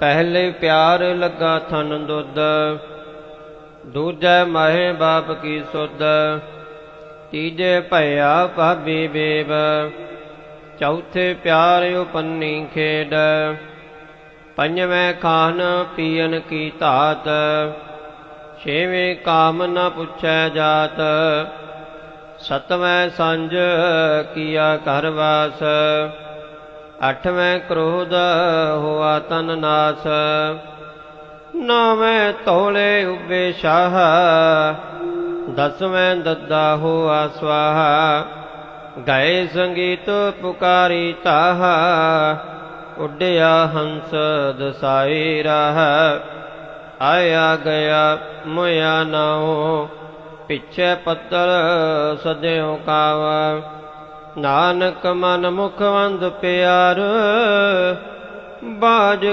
ਪਹਿਲੇ ਪਿਆਰ ਲੱਗਾ ਥਨ ਦੁੱਧ, ਦੂਜੈ ਮਾਹੇ ਬਾਪ ਕੀ ਸੁਧ, ਤੀਜੇ ਭਇਆ ਭਾਬੀ ਬੇਬ, ਚੌਥੇ ਪਿਆਰ ਉਪੰਨੀ ਖੇਡ, ਪੰਜਵੇਂ ਖਾਨ ਪੀਨ ਕੀ ਧਾਤ, ਛੇਵੇਂ ਕਾਮ ਨ ਪੁੱਛੈ ਜਾਤ, ਸਤਵੇਂ ਸੰਜ ਕੀਆ ਘਰ ਵਾਸ। ਅਠਵੇਂ ਕ੍ਰੋਧ ਹੋਆ ਤਨ ਨਾਸ। ਨੌਵੇਂ ਤੋਲੇ ਉਬੇ ਸ਼ਾਹ। ਦਸਵੇਂ ਦੱਦਾ ਹੋਆ ਸਵਾਹਾ। ਗਏ ਸੰਗੀਤ ਪੁਕਾਰੀ ਤਾਹ। ਉੱਡਿਆ ਹੰਸ ਦਸਾਈ ਰਾਹ। ਆਇਆ ਗਿਆ ਮੋਇਆ ਨਾਉ। ਪਿੱਛੇ ਪੱਤਰ ਸਦਿਓ ਕਾਵਾ। ਨਾਨਕ ਮਨ ਮੁਖ ਵੰਦ ਪਿਆਰ ਬਾਜ